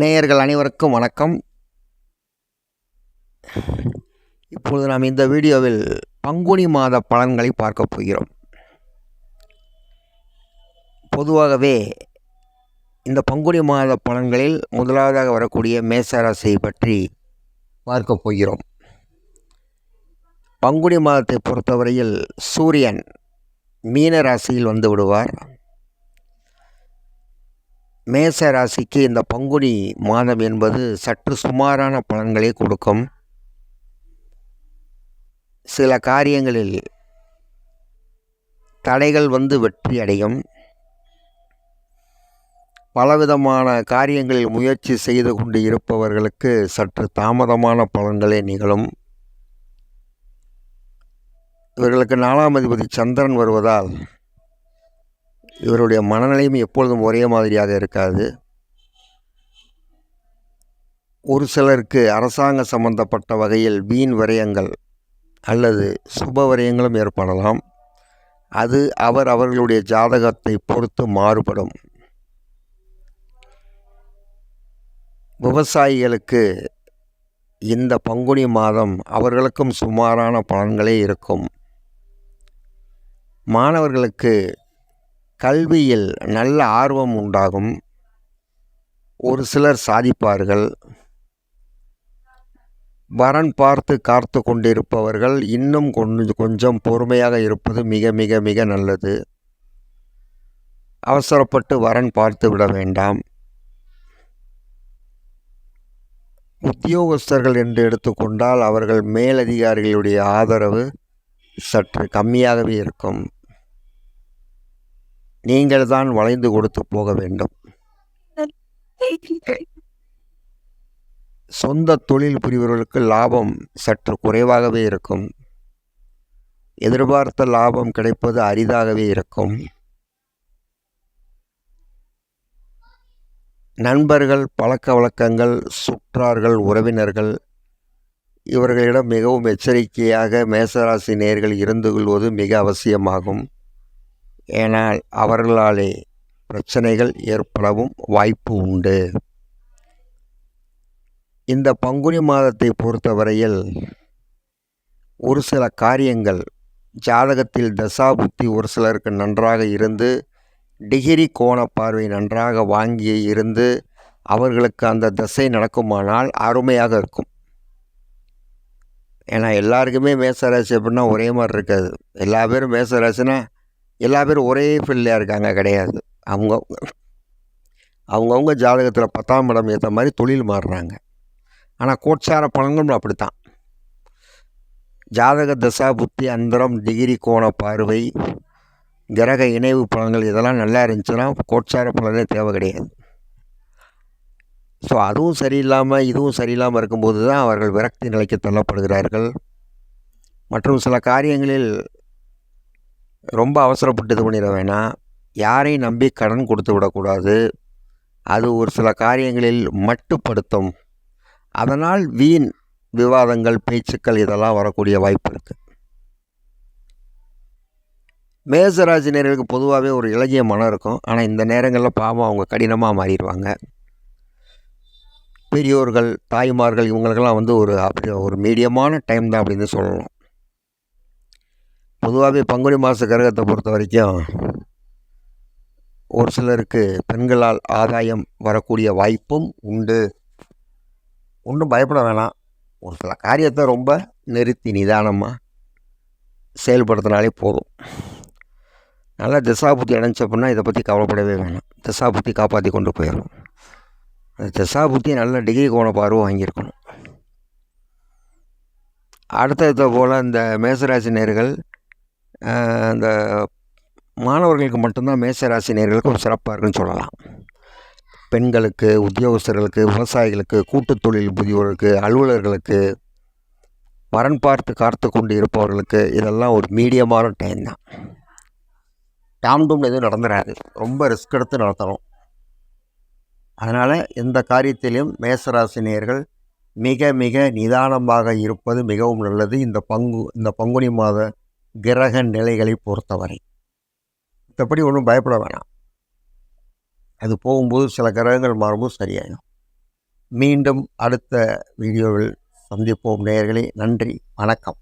நேயர்கள் அனைவருக்கும் வணக்கம். இப்பொழுது நாம் இந்த வீடியோவில் பங்குனி மாத பலன்களை பார்க்க போகிறோம். பொதுவாகவே இந்த பங்குனி மாத பலன்களில் முதலாவதாக வரக்கூடிய மேசராசியை பற்றி பார்க்க போகிறோம். பங்குனி மாதத்தை பொறுத்தவரையில் சூரியன் மீன ராசியில் வந்து விடுவார். மேச ராசிக்கு இந்த பங்குனி மாதம் என்பது சற்று சுமாரான பலன்களை கொடுக்கும். சில காரியங்களில் தடைகள் வந்து வெற்றி அடையும். பலவிதமான காரியங்களில் முயற்சி செய்து கொண்டு இருப்பவர்களுக்கு சற்று தாமதமான பலன்களே நிகழும். இவர்களுக்கு நாலாம் அதிபதி சந்திரன் வருவதால் இவருடைய மனநிலையும் எப்பொழுதும் ஒரே மாதிரியாக இருக்காது. ஒரு சிலருக்கு அரசாங்க சம்பந்தப்பட்ட வகையில் வீண் விரயங்கள் அல்லது சுப விரயங்களும் ஏற்படலாம். அது அவர் அவர்களுடைய ஜாதகத்தை பொறுத்து மாறுபடும். விவசாயிகளுக்கு இந்த பங்குனி மாதம் அவர்களுக்கும் சுமாரான பலன்களே இருக்கும். மாணவர்களுக்கு கல்வியில் நல்ல ஆர்வம் உண்டாகும். ஒரு சிலர் சாதிப்பார்கள். வரன் பார்த்து காத்து கொண்டிருப்பவர்கள் இன்னும் கொஞ்சம் கொஞ்சம் பொறுமையாக இருப்பது மிக மிக மிக நல்லது. அவசரப்பட்டு வரன் பார்த்து விட வேண்டாம். உத்தியோகஸ்தர்கள் என்று எடுத்துக்கொண்டால் அவர்கள் மேலதிகாரிகளுடைய ஆதரவு சற்று கம்மியாகவே இருக்கும். நீங்கள் தான் வளைந்து கொடுத்து போக வேண்டும். சொந்த தொழில் புரிவர்களுக்கு லாபம் சற்று குறைவாகவே இருக்கும். எதிர்பார்த்த லாபம் கிடைப்பது அரிதாகவே இருக்கும். நண்பர்கள் பழக்க வழக்கங்கள் சுற்றார்கள் உறவினர்கள் இவர்களிடம் மிகவும் எச்சரிக்கையாக மேசராசி நேர்கள் இருந்து கொள்வது மிக அவசியமாகும். ஏனால் அவர்களாலே பிரச்சனைகள் ஏற்படவும் வாய்ப்பு உண்டு. இந்த பங்குனி மாதத்தை பொறுத்தவரையில் ஒரு சில காரியங்கள் ஜாதகத்தில் தசா புத்தி ஒரு சிலருக்கு நன்றாக இருந்து டிகிரி கோண பார்வை நன்றாக வாங்கி இருந்து அவர்களுக்கு அந்த தசை நடக்குமானால் அருமையாக இருக்கும். ஏன்னா எல்லாருக்குமே மேசராசி அப்படின்னா ஒரே மாதிரி இருக்காது. எல்லா பேரும் மேசராசினா எல்லா பேரும் ஒரே ஃபீல்டில் இருக்காங்க கிடையாது. அவங்க அவங்கவுங்க ஜாதகத்தில் பத்தாம் இடம் ஏற்ற மாதிரி தொழில் மாறுறாங்க. ஆனால் கோட்சார பலன்களும் அப்படித்தான். ஜாதக தசா புத்தி அந்தரம் டிகிரி கோண பார்வை கிரக இணைவு பலன்கள் இதெல்லாம் நல்லா இருந்துச்சுன்னா கோட்சார பலனே தேவை கிடையாது. ஸோ அதுவும் சரியில்லாமல் இதுவும் சரியில்லாமல் இருக்கும்போது தான் அவர்கள் விரக்தி நிலைக்கு தள்ளப்படுகிறார்கள். மற்றும் சில காரியங்களில் ரொம்ப அவசரப்பட்டு இது பண்ணிட வேணாம். யாரையும் நம்பி கடன் கொடுத்து விடக்கூடாது. அது ஒரு சில காரியங்களில் மட்டுப்படுத்தும். அதனால் வீண் விவாதங்கள் பேச்சுக்கள் இதெல்லாம் வரக்கூடிய வாய்ப்பு இருக்குது மேசராசினியர்களுக்கு பொதுவாகவே ஒரு இலகிய மனம் இருக்கும். ஆனால் இந்த நேரங்களில் பாவம் அவங்க கடினமாக மாறிடுவாங்க. பெரியோர்கள் தாய்மார்கள் இவங்களுக்கெல்லாம் வந்து ஒரு அப்படி ஒரு மீடியமான டைம் தான் அப்படின்னு சொல்லலாம் பொதுவாகவே பங்குனி மாத கிரகத்தை பொறுத்த வரைக்கும் ஒரு சிலருக்கு பெண்களால் ஆதாயம் வரக்கூடிய வாய்ப்பும் உண்டு. ஒன்றும் பயப்பட வேணாம். ஒரு சில காரியத்தை ரொம்ப நிறுத்தி நிதானமாக செயல்படுத்தினாலே போதும். நல்லா திசாபுத்தி அடைஞ்ச இதை பற்றி கவலைப்படவே வேணாம். திசாபுத்தி காப்பாற்றி கொண்டு போயிடும் அந்த திசாபுத்தி நல்ல டிகிரி கோண பார்வை வாங்கியிருக்கணும். அடுத்தது போல் இந்த மேசராசி நேர்கள் இந்த மாணவர்களுக்கு மட்டும்தான் மேசராசி ஒரு சிறப்பாக இருக்குன்னு சொல்லலாம். பெண்களுக்கு உத்தியோகஸ்தர்களுக்கு விவசாயிகளுக்கு கூட்டுத் தொழில் புதியவர்களுக்கு அலுவலர்களுக்கு வரன் பார்த்து காத்து கொண்டு இருப்பவர்களுக்கு இதெல்லாம் ஒரு மீடியமான டைம் தான். டாம் டூம் எதுவும் நடந்துடாது ரொம்ப ரிஸ்க் எடுத்து நடத்தணும். அதனால் எந்த காரியத்திலையும் மேசராசினியர்கள் மிக மிக நிதானமாக இருப்பது மிகவும் நல்லது. இந்த பங்கு இந்த பங்குனி மாத கிரக நிலைகளை பொறுத்தவரை. மற்றபடி ஒன்றும் பயப்பட வேணாம். அது போகும்போது சில கிரகங்கள் மாறும்போது சரியாயிடும். மீண்டும் அடுத்த வீடியோவில் சந்திப்போம் நேயர்களே. நன்றி. வணக்கம்.